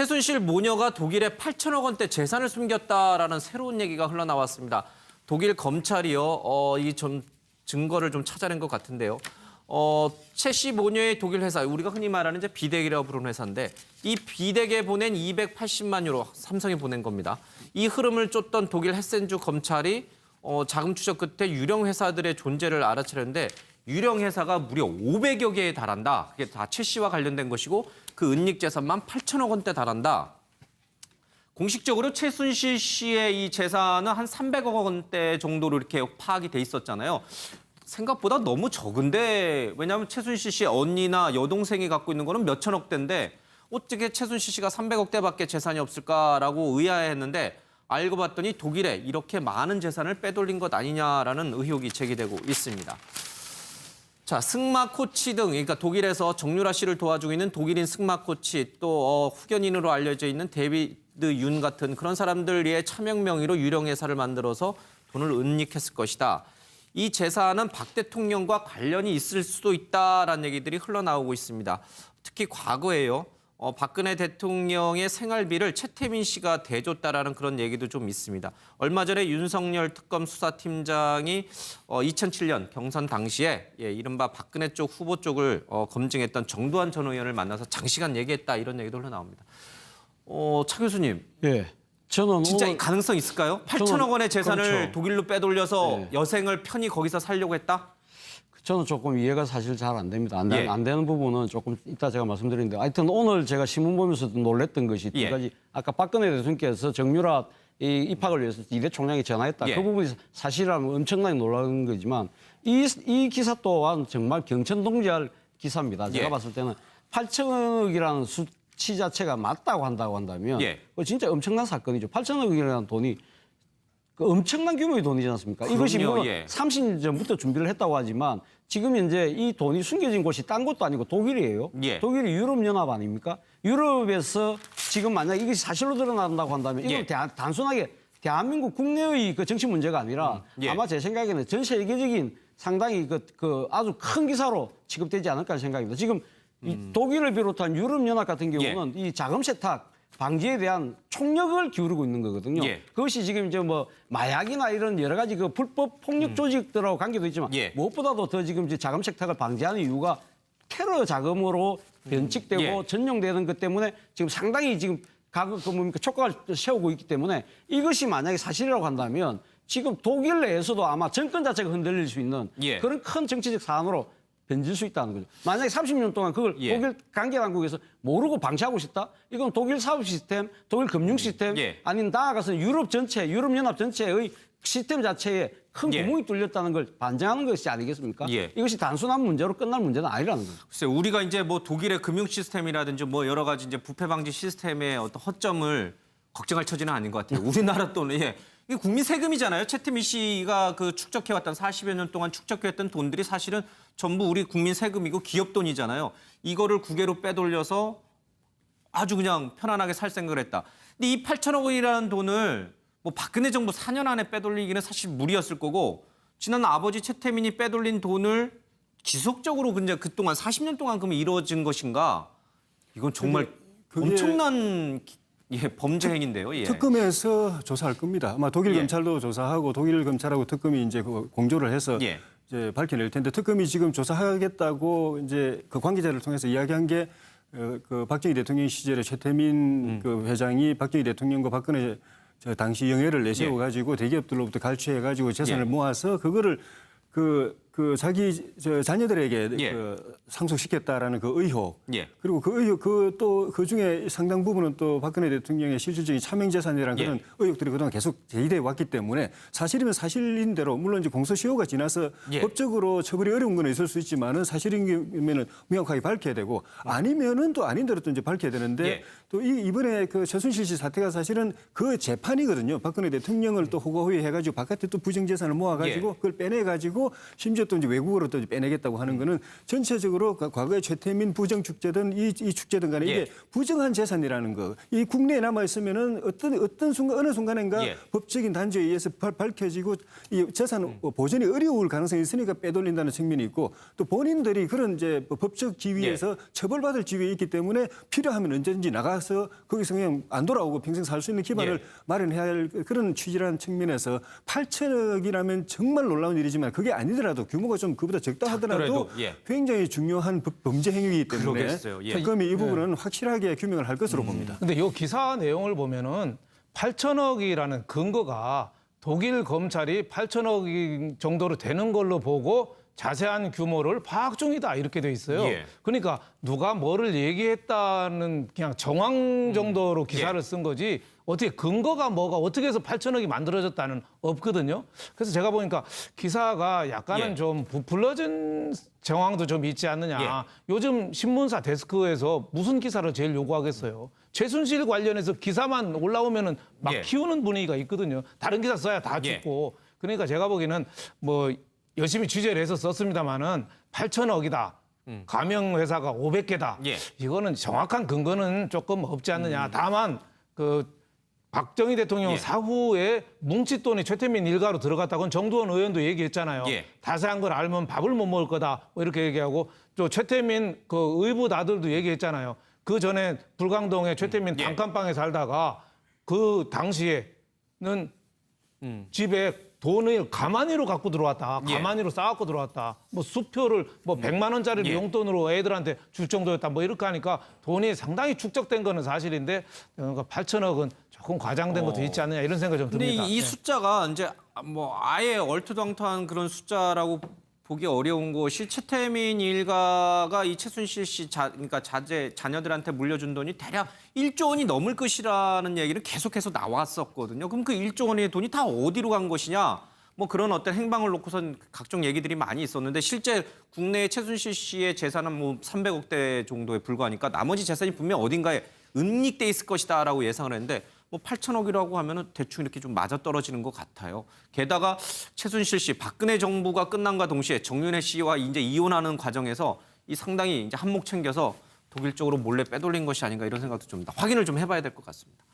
최순실 모녀가 독일에 8천억 원대 재산을 숨겼다라는 새로운 얘기가 흘러나왔습니다. 독일 검찰이요, 어, 이 좀 증거를 좀 찾아낸 것 같은데요. 어, 최씨 모녀의 독일 회사, 우리가 흔히 말하는 이제 비덱이라고 부르는 회사인데 이 비덱에 보낸 280만 유로 삼성이 보낸 겁니다. 이 흐름을 쫓던 독일 헤센주 검찰이 어, 자금 추적 끝에 유령 회사들의 존재를 알아차렸는데 유령 회사가 무려 500여 개에 달한다. 그게 다 최 씨와 관련된 것이고 그 은닉 재산만 8천억 원대 달한다. 공식적으로 최순실 씨의 이 재산은 한 300억 원대 정도로 이렇게 파악이 돼 있었잖아요. 생각보다 너무 적은데 왜냐하면 최순실 씨 언니나 여동생이 갖고 있는 거는 몇 천억 대인데 어떻게 최순실 씨가 300억 대밖에 재산이 없을까라고 의아해했는데 알고 봤더니 독일에 이렇게 많은 재산을 빼돌린 것 아니냐라는 의혹이 제기되고 있습니다. 자, 승마 코치 등 그러니까 독일에서 정유라 씨를 도와주고 있는 독일인 승마 코치 또 어, 후견인으로 알려져 있는 데비드 윤 같은 그런 사람들의 차명 명의로 유령 회사를 만들어서 돈을 은닉했을 것이다. 이 재산은 박 대통령과 관련이 있을 수도 있다라는 얘기들이 흘러나오고 있습니다. 특히 과거에요. 어, 박근혜 대통령의 생활비를 최태민 씨가 대줬다라는 그런 얘기도 좀 있습니다. 얼마 전에 윤석열 특검 수사팀장이 어, 2007년 경선 당시에 예, 이른바 박근혜 쪽 후보 쪽을 어, 검증했던 정두환 전 의원을 만나서 장시간 얘기했다 이런 얘기도 흘러나옵니다. 어, 차 교수님, 예. 저는 진짜 이 가능성 있을까요? 8천억 원의 재산을 그렇죠. 독일로 빼돌려서 네. 여생을 편히 거기서 살려고 했다? 저는 조금 이해가 사실 잘 안 됩니다. 안, 되, 예. 안 되는 부분은 조금 이따 제가 말씀드리는데 하여튼 오늘 제가 신문 보면서도 놀랬던 것이 예. 두 가지 아까 박근혜 대통령께서 정유라 이 입학을 위해서 이대 총장이 전화했다. 예. 그 부분이 사실이라면 엄청나게 놀라는 거지만 이, 이 기사 또한 정말 경천동지할 기사입니다. 제가 예. 봤을 때는 8천억이라는 수치 자체가 맞다고 한다고 한다면 예. 그거 진짜 엄청난 사건이죠. 8천억이라는 돈이 그 엄청난 규모의 돈이지 않습니까? 이것이 그럼요, 뭐 예. 30년 전부터 준비를 했다고 하지만 지금 이제 이 돈이 숨겨진 곳이 딴 곳도 아니고 독일이에요. 예. 독일이 유럽연합 아닙니까? 유럽에서 지금 만약 이것이 사실로 드러난다고 한다면 이건 예. 대- 단순하게 대한민국 국내의 그 정치 문제가 아니라 예. 아마 제 생각에는 전 세계적인 상당히 그, 그 아주 큰 기사로 취급되지 않을까 하는 생각입니다. 지금 이 음. 독일을 비롯한 유럽연합 같은 예. 경우는 이 자금 세탁 방지에 대한 총력을 기울이고 있는 거거든요. 예. 그것이 지금 이제 뭐 마약이나 이런 여러 가지 그 불법 폭력 조직들하고 관계도 있지만 음. 예. 무엇보다도 더 지금 이제 자금 세탁을 방지하는 이유가 테러 자금으로 변칙되고 예. 전용되는 것 때문에 지금 상당히 지금 가격 그 뭡니까 촉각을 세우고 있기 때문에 이것이 만약에 사실이라고 한다면 지금 독일 내에서도 아마 정권 자체가 흔들릴 수 있는 예. 그런 큰 정치적 사안으로 변질 수 있다는 거죠. 만약에 30년 동안 그걸 예. 독일 관계 당국에서 모르고 방치하고 싶다? 이건 독일 사업 시스템, 독일 금융 시스템, 예. 아닌 나아가서 유럽 전체, 유럽 연합 전체의 시스템 자체에 큰 예. 구멍이 뚫렸다는 걸 반증하는 것이 아니겠습니까? 예. 이것이 단순한 문제로 끝날 문제는 아니라는 거죠. 글쎄 우리가 이제 뭐 독일의 금융 시스템이라든지 뭐 여러 가지 이제 부패 방지 시스템의 어떤 허점을 걱정할 처지는 아닌 것 같아요. 우리나라 돈은 예. 이게 국민 세금이잖아요. 최태민 씨가 그 축적해왔던 40여 년 동안 축적해왔던 돈들이 사실은 전부 우리 국민 세금이고 기업 돈이잖아요. 이거를 국외로 빼돌려서 아주 그냥 편안하게 살 생각을 했다. 근데 이 8천억 원이라는 돈을 뭐 박근혜 정부 4년 안에 빼돌리기는 사실 무리였을 거고 지난 아버지 최태민이 빼돌린 돈을 지속적으로 근데 그동안 40년 동안 그러면 이루어진 것인가? 이건 정말 그게- 엄청난 기- 예, 범죄 행인데요. 예. 특검에서 조사할 겁니다. 아마 독일 예. 검찰도 조사하고 독일 검찰하고 특검이 이제 그 공조를 해서 예. 이제 밝혀낼 텐데 특검이 지금 조사하겠다고 이제 그 관계자를 통해서 이야기한 게 어, 그 박정희 대통령 시절에 최태민 음. 그 회장이 박정희 대통령과 박근혜 저 당시 영예를 내세워 가지고 대기업들로부터 갈취해 가지고 재산을 예. 모아서 그거를 그, 그 자기 저 자녀들에게 예. 그 상속시켰다라는 그 의혹 예. 그리고 그 의혹 그 또 그 중에 상당 부분은 또 박근혜 대통령의 실질적인 차명 재산이라는 예. 그런 의혹들이 그동안 계속 제기돼 왔기 때문에 사실이면 사실인 대로 물론 이제 공소시효가 지나서 예. 법적으로 처벌이 어려운 건 있을 수 있지만은 사실이면은 명확하게 밝혀야 되고 아니면은 또 아닌 대로 또 이제 밝혀야 되는데 예. 또 이, 이번에 그 최순실 씨 사태가 사실은 그 재판이거든요. 박근혜 대통령을 또 호가호위 해가지고 바깥에 또 부정재산을 모아가지고 예. 그걸 빼내가지고 심지어 이것도 이제 외국어로 또 빼내겠다고 하는 거는 전체적으로 과- 과거에 최태민 부정 축제든 이, 이 축제든 간에 이게 예. 부정한 재산이라는 거. 이 국내에 남아 있으면은 어떤 어떤 순간 어느 순간인가 예. 법적인 단죄에 의해서 발- 밝혀지고 이 재산 음. 보존이 어려울 가능성이 있으니까 빼돌린다는 측면이 있고 또 본인들이 그런 이제 뭐 법적 예. 지위에서 처벌받을 지위에 있기 때문에 필요하면 언제든지 나가서 거기서 그냥 안 돌아오고 평생 살 수 있는 기반을 예. 마련해야 할 그런 취지라는 측면에서 8천억이라면 정말 놀라운 일이지만 그게 아니더라도 규모가 좀 그보다 적다 하더라도 예. 굉장히 중요한 법- 범죄 행위이기 때문에 그러겠어요. 예. 특검이 이 부분은 확실하게 규명을 할 음. 것으로 봅니다. 근데 이 기사 내용을 보면은 8천억이라는 근거가 독일 검찰이 8천억 정도로 되는 걸로 보고 자세한 규모를 파악 중이다 이렇게 돼 있어요. 예. 그러니까 누가 뭐를 얘기했다는 그냥 정황 정도로 기사를 쓴 거지 어떻게 근거가 뭐가 어떻게 해서 8천억이 만들어졌다는 없거든요. 그래서 제가 보니까 기사가 약간은 예. 좀 부풀러진 정황도 좀 있지 않느냐. 예. 요즘 신문사 데스크에서 무슨 기사를 제일 요구하겠어요. 최순실 관련해서 기사만 올라오면은 막 예. 키우는 분위기가 있거든요. 다른 기사 써야 다 예. 죽고. 그러니까 제가 보기에는 뭐 열심히 취재를 해서 썼습니다마는 8천억이다. 가명 회사가 500개다. 예. 이거는 정확한 근거는 조금 없지 않느냐. 다만 그 박정희 대통령 예. 사후에 뭉칫돈이 최태민 일가로 들어갔다고는 정두원 의원도 얘기했잖아요. 예. 자세한 걸 알면 밥을 못 먹을 거다. 뭐 이렇게 얘기하고 또 최태민 그 의붓 아들도 얘기했잖아요. 그 전에 불광동에 최태민 예. 단칸방에 살다가 그 당시에는 집에 돈을 가만히로 갖고 들어왔다. 음. 예. 가만히로 쌓아갖고 들어왔다. 뭐 수표를 뭐 100만 원짜리 를 예. 용돈으로 애들한테 줄 정도였다. 뭐 이렇게 하니까 돈이 상당히 축적된 거는 사실인데 그러니까 8천억은 조금 과장된 것도 있지 않느냐 이런 생각이 좀 근데 듭니다. 이, 이 예. 숫자가 이제 뭐 아예 얼토당토한 그런 숫자라고 보기 어려운 것이 최태민 일가가 이 최순실 씨 자, 그러니까 자제 자녀들한테 물려준 돈이 대략 1조 원이 넘을 것이라는 얘기는 계속해서 나왔었거든요. 그럼 그 1조 원의 돈이 다 어디로 간 것이냐? 뭐 그런 어떤 행방을 놓고선 각종 얘기들이 많이 있었는데 실제 국내에 최순실 씨의 재산은 뭐 300억 대 정도에 불과하니까 나머지 재산이 분명 어딘가에 은닉돼 있을 것이다라고 예상을 했는데 뭐 8천억이라고 하면은 대충 이렇게 좀 맞아 떨어지는 것 같아요. 게다가 최순실 씨, 박근혜 정부가 끝난과 동시에 정윤혜 씨와 이제 이혼하는 과정에서 이 상당히 이제 한몫 챙겨서 독일 쪽으로 몰래 빼돌린 것이 아닌가 이런 생각도 좀. 확인을 좀 해봐야 될 것 같습니다.